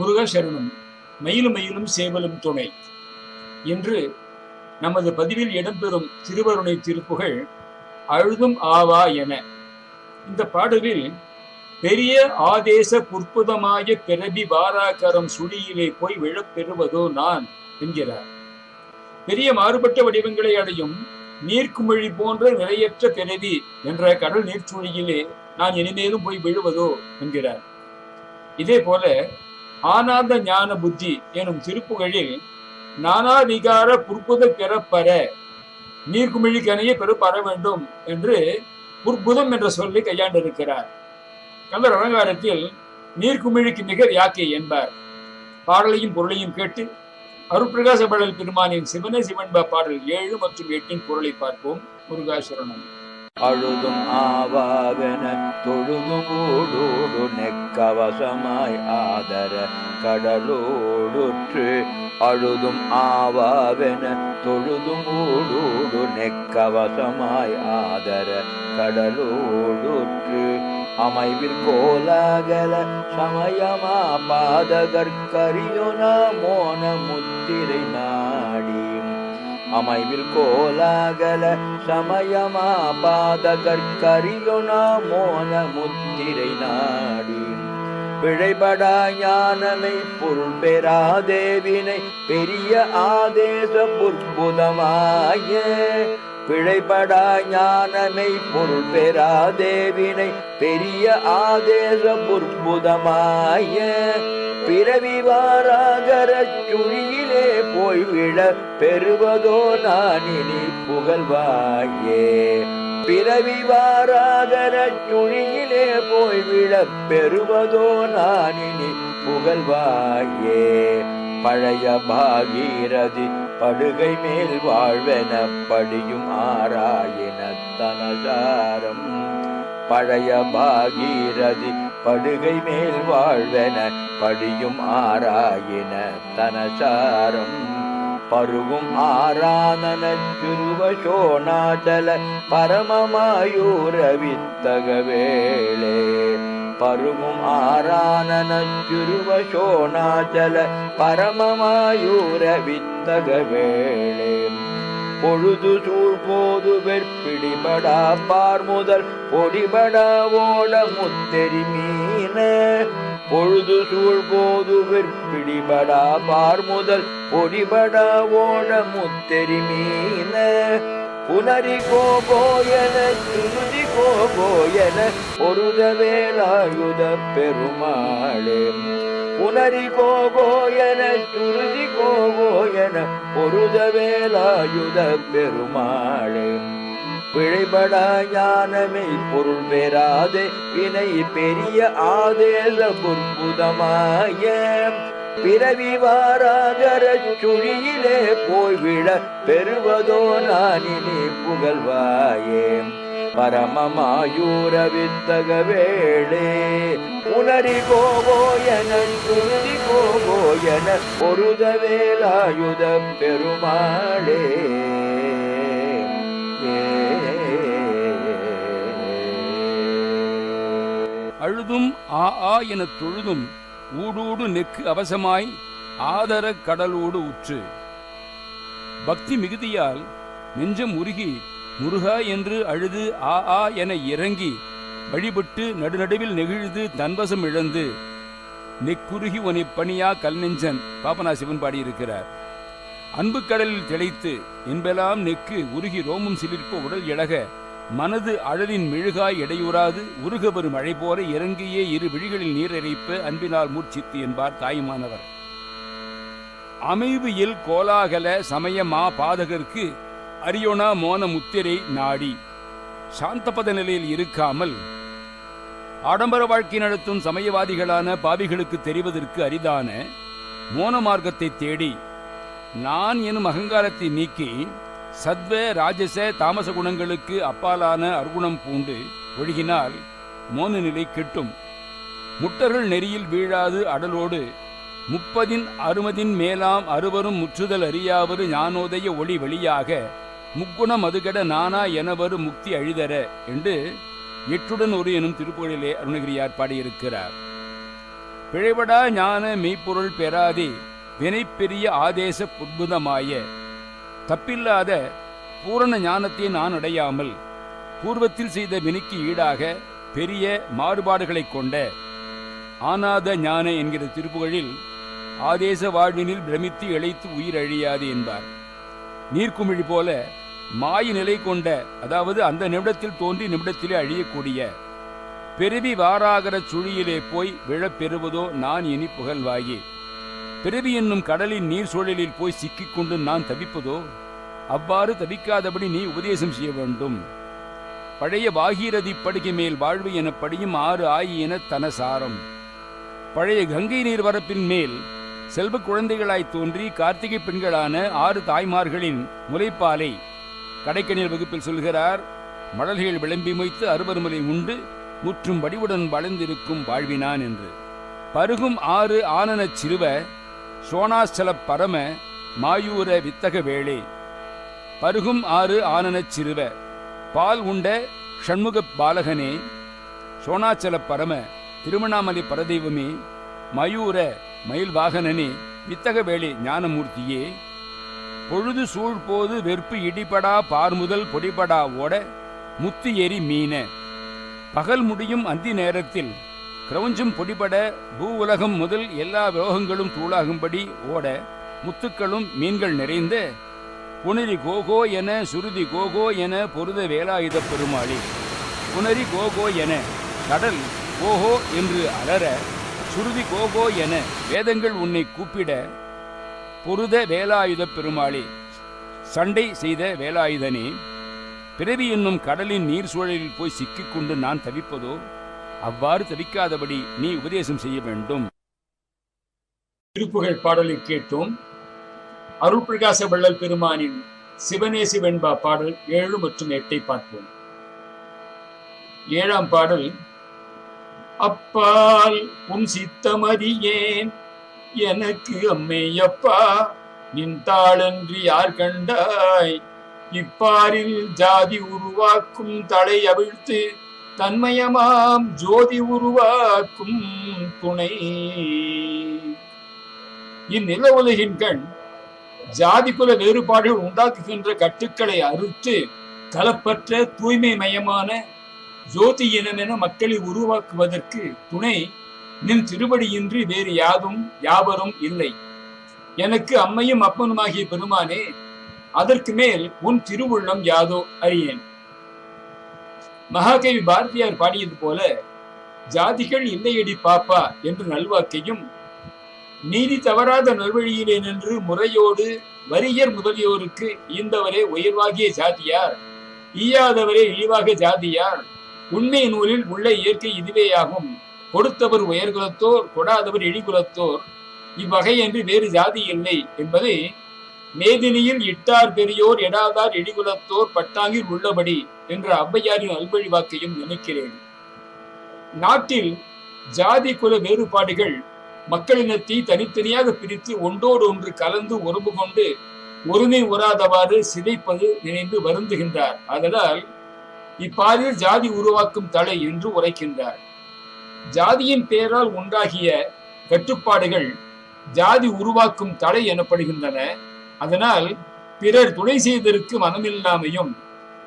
முருகசரணம் மயிலும் மயிலும் சேவலும் துணை என்று நமது பதிவில் இடம்பெறும் திருவருணை திருப்புகள் அழுதும் ஆவா என. இந்த பாடலில் பெரிய ஆதேச புற்புதமாய பிறவி வாராகரம் சுழியிலே போய் விழப்பெறுவதோ நான் என்கிறார். பெரிய மாறுபட்ட வடிவங்களை அடையும் நீர்க்குமிழி போன்ற நிலையற்ற பிறவி என்ற கடல் நீர்ச்சுழியிலே நான் இனிமேலும் போய் விழுவதோ என்கிறார். இதே போல ஆனாந்த ஞான புத்தி எனும் திருப்புகழில் நானாவிகார புற்புத பிறப்பற நீர்க்குமிழிக்கனையே பெறப்பற வேண்டும் என்று புற்புதம் என்ற சொல்லை கையாண்டிருக்கிறார். கந்தர் அலங்காரத்தில் நீர்க்குமிழிக்கு நிகர் யாக்கை என்பார். பாடலையும் பொருளையும் கேட்டு அருட்பிரகாச படல் பெருமானின் சிவனே சிவன்பா பாடல் ஏழு மற்றும் எட்டின் பொருளை பார்ப்போம். முருகாசுரணம். அழுதும் ஆவாவென தொழுதும் ஊடோடு நெக்கவசமாய் ஆதர கடலோடுற்று அழுதும் ஆவாவென தொழுதும் ஊடோடு நெக்கவசமாய் ஆதர கடலோடுற்று அமைவில் கோலாகல சமயமா பாதகற்கரியுனா மோன முத்திரை நாடி அமைவில் கோலாகல சமயமா பாதகற்கரியுனா மோன முத்திரை நாடி. பிழைபடா ஞானமை பொருள் பெறாதேவினை பெரிய ஆதேச புற்புதமாயே. பிழைபடா ஞானமை பொருள் பெறாதேவினை பெரிய ஆதேச புற்புதமாய பிறவி வாராகர சுழியிலே போய்விட பெறுவதோ நான் இனி புகழ்வாயே. பிறவி வாராகர சுழியிலே போய்விட பெறுவதோ நான் இனி புகழ்வாயே. பழைய பாகீரதி படுகை மேல் வாழ்வென படியும் ஆராயின தனசாரம் பழைய பாகீரதி படுகை மேல் வாழ்வென படியும் ஆராயின தனசாரம் பருகும் ஆராதன சுருவசோனாச்சல பரமமாயூர வேளே பருகும் ஆரானனச்சுருவசோனாச்சல பரமமாயூர வித்தக வேளே பொழுது சூழ் போது வெற்பிடிபடா பார் முதல் பொடிபடா ஓட முத்தெரி மீன பொழுது சூழ் போது வெற்பிடிபடா பார் முதல் பொடிபடா ஓட முத்தெரி மீன புனரி கோபோயன சுருதி கோபோயன பொருத வேலாயுத பெருமாளே. புனரி கோகோயன சுருதி கோகோயன பொருத வேலாயுத பெருமாளே. பிழைபடா ஞானமே பொருள் பெறாதே வினை பெரிய ஆதேச பொற்புதமாய. பிறவி வாராகர சுழியிலே போய்விட பெறுவதோ நானினி புகழ்வாயே. பரமமாயூர வித்தக வேளே உணரி போவோ கோபோயன போவோ என பொருத வேலாயுதம் பெருமாளே அழுதும் ஆ ஆ எனத் தொழுதும் ஊடூடு நெக்கு அவசமாய் ஆதர கடலோடு உற்று. பக்தி மிகுதியால் நெஞ்சம் உருகி முருகா என்று அழுது ஆ ஆ என இறங்கி வழிபட்டு நடுநடுவில் நெகிழ்ந்து தன்வசம் இழந்து நெக்குருகி உனை பணியா கல்நெஞ்சன் பாப்பனா பாபனா சிவன் பாடியிருக்கிறார். அன்பு கடலில் திளைத்து என்பெல்லாம் நெக்கு உருகி ரோமம் சிலிர்ப்ப உடல் இழக மனது அழலின் மெழுகாய் இடையூறாது உருக வரும் மழை போல இறங்கியே இரு விழிகளில் நீர் அன்பினால் மூர்ச்சித்து என்பார் தாயுமானவர். அமைவு இல் கோலாகல சமயமா பாதகர்க்கு அரியோனா மோன முத்திரை நாடி. சாந்தபத நிலையில் இருக்காமல் ஆடம்பர வாழ்க்கை நடத்தும் சமயவாதிகளான பாவிகளுக்கு தெரிவதற்கு அரிதான மோன மார்க்கத்தை தேடி நான் எனும் அகங்காரத்தை நீக்கி சத்வ ராஜச தாமச குணங்களுக்கு அப்பாலான அர்குணம் பூண்டு ஒழுகினால் மோன நிலை கிட்டும். முட்டர்கள் நெறியில் வீழாது அடலோடு முப்பதின் அறுமதின் மேலாம் அறுவரும் முற்றுதல் அறியாவரு ஞானோதய ஒளி வெளியாக முக்குணம் அதுகட நானா எனவரு முக்தி அழிதர என்று எட்டுடன் ஒரு எனும் திருப்புகழிலே அருணகிரியார் பாடியிருக்கிறார். பிழைபடா ஞான மெய்ப்பொருள் பெறாதே வினைப்பெரிய ஆதேச புட்புதமாய தப்பில்லாத பூரண ஞானத்தை நான் அடையாமல் பூர்வத்தில் செய்த வினைக்கு ஈடாக பெரிய மாறுபாடுகளைக் கொண்ட ஆனாத ஞான என்கிற திருப்புகழில் ஆதேச வாழ்வினில் பிரமித்து இழைத்து உயிர் அழியாது என்பார். நீர்க்குமிழி போல மாய நிலை கொண்ட அதாவது அந்த நிமிடத்தில் தோன்றி நிமிடத்திலே அழியக்கூடிய பெருவி வாராகர சுழியிலே போய் விழப் பெறுவதோ நான் இனி புகழ்வாயே. பிறவி என்னும் கடலின் நீர் சூழலில் போய் சிக்கிக் கொண்டு நான் தவிப்பதோ? அவ்வாறு தவிக்காதபடி நீ உபதேசம் செய்ய வேண்டும். பழைய பாகீரதி படுகை மேல் வாழ்வு என படியும் ஆறு ஆயி என தனசாரம். பழைய கங்கை நீர் வரப்பின் மேல் செல்வ குழந்தைகளாய் தோன்றி கார்த்திகை பெண்களான ஆறு தாய்மார்களின் முலைப்பாலை கடைக்கணியல் வகுப்பில் சொல்கிறார் மடல்கள் விளம்பி மொய்த்து அறுவருமலை உண்டு முற்றும் வடிவுடன் வளர்ந்திருக்கும் வாழ்வினான் என்று. பருகும் ஆறு ஆனனச் சிறுவ சோனாச்சல பரம மாயூர வித்தக வேளே. பருகும் ஆறு ஆனனச் சிறுவ பால் உண்ட ஷண்முக பாலகனே சோனாச்சல பரம திருவண்ணாமலை பரதெய்வமே மயூர மயில் வாகனனே வித்தக வேளை ஞானமூர்த்தியே. பொழுது சூழ்போது வெறுப்பு இடிபடா பார்முதல் பொடிபடா ஓட முத்து எரி மீன. பகல் முடியும் அந்தி நேரத்தில் கிரௌஞ்சம் பொடிபட பூ உலகம் முதல் எல்லா ரோகங்களும் தூளாகும்படி ஓட முத்துக்களும் மீன்கள் நிறைந்த புனரி கோகோ என சுருதி கோகோ என பொருத வேலாயுத பெருமாளி. புனரி கோகோ என கடல் கோகோ என்று அலற சுருதி கோகோ என வேதங்கள் உன்னை கூப்பிட பொருத வேலாயுத பெருமாளே. சண்டை செய்த வேலாயுதனே பிறவி என்னும் கடலின் நீர் சூழலில் போய் சிக்கிக்கொண்டு நான் தவிப்பதோ அவ்வாறு தவிக்காதபடி நீ உபதேசம் செய்ய வேண்டும். திருப்புகழ் பாடலை கேட்டோம் அருள் பிரகாச வள்ளல் பெருமானின் சிவனே சிவன்பா பாடல் ஏழு மற்றும் எட்டை பார்ப்போம். ஏழாம் பாடல் அப்பால் உன் சித்தமதியேன் எனக்கு அம்மையப்பா நின் தாளன்றி யார் கண்டாய்? இப்பாரில் ஜாதி உருவாக்கும் தலை அவிழ்த்து தன்மயமாம் ஜோதி உருவாக்கும் துணை இந்நில உலகின் கண் ஜாதிக்குல வேறுபாடுகள் உண்டாக்குகின்ற கட்டுக்களை அறுத்து கலப்பற்ற தூய்மை மயமான ஜோதி இனமென மக்களை உருவாக்குவதற்கு துணை நின் திருவடியின்றி வேறு யாதும் யாவரும் இல்லை. எனக்கு அம்மையும் அப்பனுமாகிய பெருமானே அதற்கு மேல் உன் திருவுள்ளம் யாதோ அறியேன். மகாகவி பாரதியார் பாடியது போல ஜாதிகள் இல்லையடி பாப்பா என்று நல்வாக்கையும் நீதி தவறாத நல்வழியிலே நின்று முறையோடு வரியர் முதலியோருக்கு ஈந்தவரே உயர்வாகிய ஜாதியார் ஈயாதவரே இழிவாக ஜாதியார் உண்மை நூலில் உள்ள இயற்கை இதுவேயாகும். கொடுத்தவர் உயர்குலத்தோர் கொடாதவர் இழிகுலத்தோர். இவ்வகை என்று வேறு ஜாதி இல்லை என்பதை மேதினியில் இட்டார் பெரியோர் எடாதார் எடிகுலத்தோர் பட்டாங்கில் உள்ளபடி என்ற ஔவையாரின் அல்வழி வாக்கையும் நினைக்கிறேன். நாட்டில் ஜாதி குல வேறுபாடுகள் மக்களினத்தை தனித்தனியாக பிரித்து ஒன்றோடு ஒன்று கலந்து உறவு கொண்டு ஒருமை உறாதவாறு சிதைப்பது நினைந்து வருந்துகின்றார். அதனால் இப்பாரில் ஜாதி உருவாக்கும் தலை என்று உரைக்கின்றார். ஜாதியின் பெயரால் உண்டாகிய கட்டுப்பாடுகள் ஜாதி உருவாக்கும் தடை எனப்படுகின்றன. அதனால் பிறர் துணை செய்ததற்கு மனமில்லாமையும்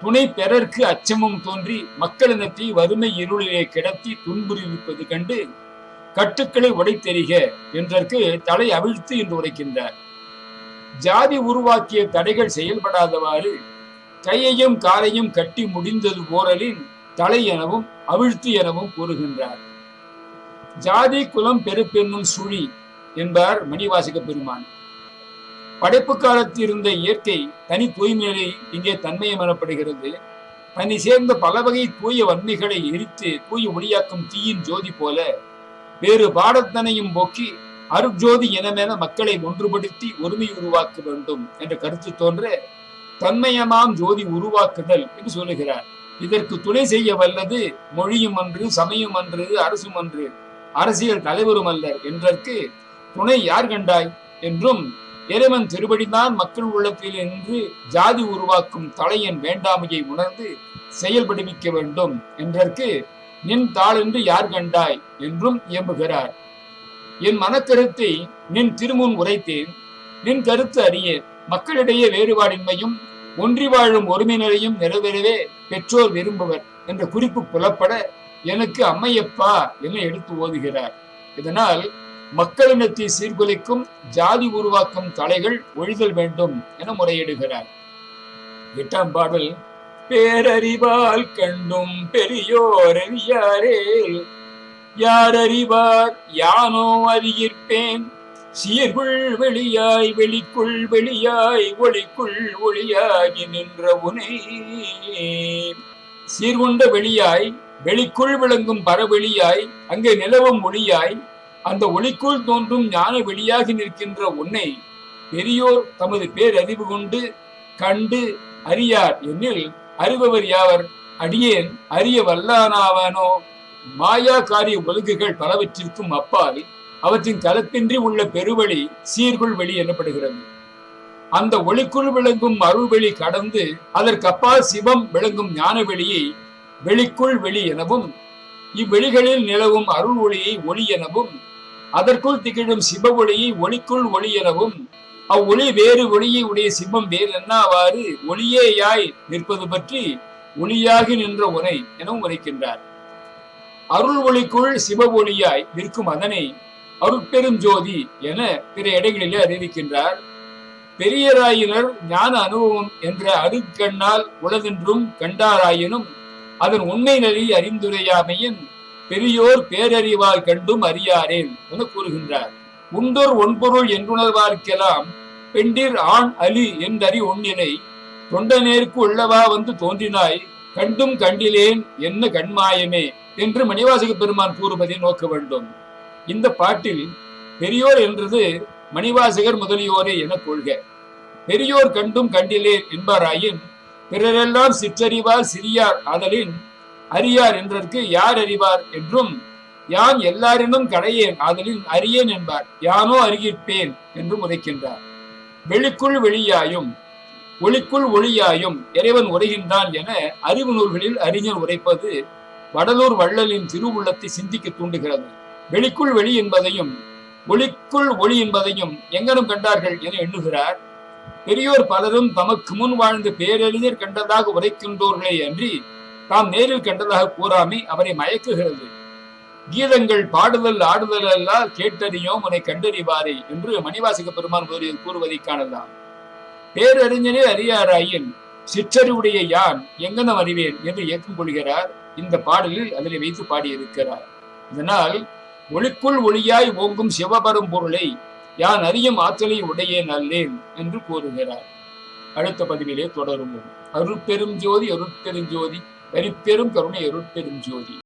துணை பெறற்கு அச்சமும் தோன்றி மக்களினத்தை வறுமை இருளிலே கிடத்தி துன்புறுவிப்பது கண்டு கட்டுக்களை உடைத்தெறிக என்றற்கு தலை அவிழ்த்து என்று உரைக்கின்றார். ஜாதி உருவாக்கிய தடைகள் செயல்படாதவாறு கையையும் காலையும் கட்டி முடிந்தது போரலின் தலை எனவும் அவிழ்த்து எனவும் கூறுகின்றார். ஜாதி குலம் பெருப்பென்னும் சுழி என்பார் மணிவாசக பெருமான். படைப்பு காலத்தில் இருந்த இயற்கை தனி தூய்மையை இங்கே தன்மயம் எனப்படுகிறது தன்னை சேர்ந்த பல வகை தூய வன்மைகளை எரித்து தூய ஒளியாக்கும் தீயின் ஜோதி போல வேறு பாடத்தனையும் போக்கி அருட்ஜோதி இனமென மக்களை ஒன்றுபடுத்தி ஒருமை உருவாக்க வேண்டும் என்ற கருத்து தோன்ற தன்மயமாம் ஜோதி உருவாக்குதல் என்று சொல்லுகிறார். இதற்கு துணை செய்ய வல்லது மொழியும் அன்று சமயம் அன்று அரசும் அன்று. அரசியல் தலைவரும் அல்லர் என்றற்கு துணை யார் கண்டாய்? என்றும் இறைவன் திருப்படிதான் மக்கள் உள்ளத்தில் நின்று ஜாதி உருவாக்கும் தலையின் வேண்டாமையை உணர்ந்து செயல்படுவிக்க வேண்டும் என்றற்கு நின் தாளென்று யார் கண்டாய்? என்றும் இயம்புகிறார். என் மனக்கருத்தை நின் திருமுன் உரைத்தேன். நின் கருத்து அறியேன் மக்களிடையே வேறுபாடின்மையும் ஒன்றி வாழும் ஒருமையினரையும் நிறைவேறவே பெற்றோர் விரும்புவர் என்ற குறிப்பு புலப்பட எனக்கு அம்மையப்பா என எடுத்து ஓதுகிறார். இதனால் மக்களினத்தை சீர்குலைக்கும் ஜாதி உருவாக்கும் தலைகள் ஒழிதல் வேண்டும் என முறையிடுகிறார். எட்டாம் பாடல் பேரறிவால் கண்டும் பெரியோர் அறியாரே. யார் அறிவார் யானோ அறியிற்பேன். சீர்குள் வெளியாய் வெளிக்குள் வெளியாய் ஒளிக்குள் ஒளியாகி நின்ற உனை. சீர்கொண்ட வெளியாய் வெளிக்குள் விளங்கும் பரவெளியாய் அங்கே நிலவும் ஒளியாய் அந்த ஒளிக்குள் தோன்றும் ஞான வெளியாகி நிற்கின்ற உன்னை பெரியோர் தமது பேரறிவு கொண்டு கண்டு அறியார் எனில் அறிபவர் யாவர்? அடியேன் அறிய வல்லானாவானோ? மாயா காரிய உலகுகள் பலவற்றிற்கும் அப்பால் அவற்றின் கலப்பின்றி உள்ள பெருவழி சீர்குள் வெளி எனப்படுகிறது. அந்த ஒளிக்குள் விளங்கும் அருள்வெளி கடந்து அதற்கப்பால் சிவம் விளங்கும் ஞான வெளியை வெளிக்குள் வெளி எனவும் இவ்வெளிகளில் நிலவும் அருள் ஒளியை ஒளி எனவும் அதற்குள் திகழும் சிவ ஒளியை ஒளிக்குள் ஒளி எனவும் அவ்வொளி வேறு ஒளியை உடைய சிவம் வேறு என்னாவாறு ஒளியேயாய் நிற்பது பற்றி ஒளியாகி நின்ற உரை எனவும் உரைக்கின்றார். அருள் ஒளிக்குள் சிவ ஒளியாய் நிற்கும் அதனை அருட்பெரும் ஜோதி என பிற இடங்களிலே அறிவிக்கின்றார். பெரியராயினர் ஞான அனுபவம் என்ற அருக்கண்ணால் உலகென்றும் கண்டாராயினும் அதன் உண்மை நெறி அறிந்துரையாமையின் பெரியோர் பேரறிவால் கண்டும் அறியாரேன் என கூறுகின்றார். உண்டோர் ஒன்பொருள் என்றுணர்வார்க்கெல்லாம் பெண்டிர் ஆண் அலி என்றறி ஒன்னினை தொண்டனேற்கு உள்ளவா வந்து தோன்றினாய் கண்டும் கண்டிலேன் என்ன கண்மாயமே என்று மணிவாசக பெருமான் கூறுவதை நோக்க வேண்டும். இந்த பாட்டில் பெரியோர் என்றது மணிவாசகர் முதலியோரே என கொள்க. பெரியோர் கண்டும் கண்டிலேன் என்பாராயின் பிறரெல்லாம் சிற்றறிவார் சிறியார். ஆதலின் அறியார் என்றற்கு யார் அறிவார் என்றும் யான் எல்லாரினும் கடையேன் ஆதலின் அறியேன் என்பார். யானோ அறிகிற்பேன் என்றும் உரைக்கின்றார். வெளிக்குள் வெளியாயும் ஒளிக்குள் ஒளியாயும் இறைவன் உரைகின்றான் என அறிவு நூல்களில் அறிஞர் உரைப்பது வடலூர் வள்ளலின் திருவுள்ளத்தை சிந்திக்க தூண்டுகிறது. வெளிக்குள் வெளி என்பதையும் ஒளிக்குள் ஒளி என்பதையும் எங்கனும் கண்டார்கள் என எண்ணுகிறார் பெரியோர் பலரும் தமக்கு முன் வாழ்ந்த பேரறிஞர் கண்டதாக உரைக்கின்றோர்களே அன்றி தாம் நேரில் கண்டதாக கூறாமை அவரை மயக்குகிறது. கீதங்கள் பாடுதல் ஆடுதல் எல்லாம் கேட்டறியோம் உன்னை கண்டறிவாரே என்று மணிவாசக பெருமான் முதலில் கூறுவதை காணலாம். பேரறிஞரே அறியாராயின் சிற்றறிவுடைய யான் எங்கனம் அறிவேன் என்று இயக்கம் கொள்கிறார். இந்த பாடலில் அதனை வைத்து பாடியிருக்கிறார். இதனால் ஒளிக்குள் ஒளியாய் ஓங்கும் சிவபெரும் பொருளை யான் அறியும் ஆற்றலை உடையே நல்லேன் என்று கூறுகிறார். அடுத்த பதிவிலே தொடருவோம். அருட்பெரும் ஜோதி அருட்பெரும் ஜோதி கருணை அருட்பெரும் ஜோதி.